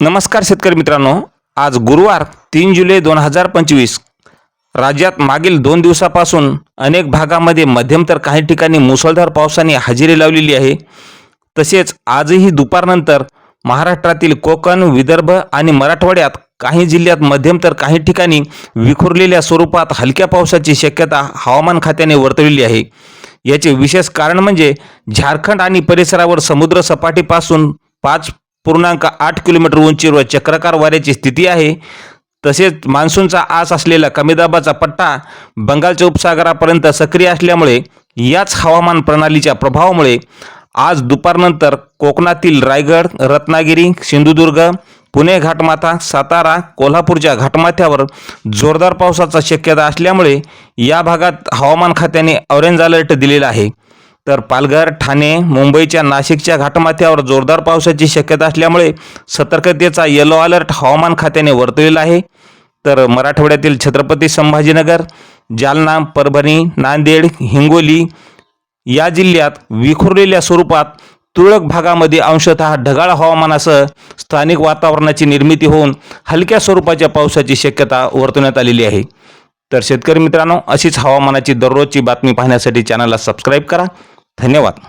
नमस्कार शेतकरी मित्रांनो. आज गुरुवार तीन जुलै दोन हजार पंचवीस. राज्यात मागील दोन दिवसापासून अनेक भागामध्ये मध्यम तर काही ठिकाणी मुसळधार पावसाने हजेरी लावलेली आहे. तसेच आजही दुपारनंतर महाराष्ट्रातील कोकण विदर्भ आणि मराठवाड्यात काही जिल्ह्यात मध्यम तर काही ठिकाणी विखुरलेल्या स्वरूपात हलक्या पावसाची शक्यता हवामान खात्याने वर्तवलेली आहे. याचे विशेष कारण म्हणजे झारखंड आणि परिसरावर समुद्र सपाटीपासून पाच पूर्णांक आठ किलोमीटर उंचीवर चक्राकार वाऱ्याची स्थिती आहे. तसेच मान्सूनचा आस असलेला कमी दाबाचा पट्टा बंगालच्या उपसागरापर्यंत सक्रिय असल्यामुळे याच हवामान प्रणालीच्या प्रभावामुळे आज दुपारनंतर कोकणातील रायगड रत्नागिरी सिंधुदुर्ग पुणे घाटमाथा सातारा कोल्हापूरच्या घाटमाथ्यावर जोरदार पावसाचा शक्यता असल्यामुळे या भागात हवामान खात्याने ऑरेंज अलर्ट दिलेला आहे. तर पालघर ठाणे मुंबईच्या नाशिकच्या घाटमाथ्यावर जोरदार पावसाची शक्यता असल्यामुळे सतर्कतेचा येलो अलर्ट हवामान खात्याने वर्तवलेला आहे. तर मराठवाड्यातील छत्रपती संभाजीनगर जालना परभणी नांदेड हिंगोली या जिल्ह्यात विखुरलेल्या स्वरूपात तुरळक भागामध्ये अंशतः ढगाळ हवामानासह स्थानिक वातावरणाची निर्मिती होऊन हलक्या स्वरूपाच्या पावसाची शक्यता वर्तवण्यात आलेली आहे. तर शेतकरी मित्रांनो अशीच हवामानाची दररोजची बातमी पाहण्यासाठी चॅनलला सबस्क्राईब करा. धन्यवाद.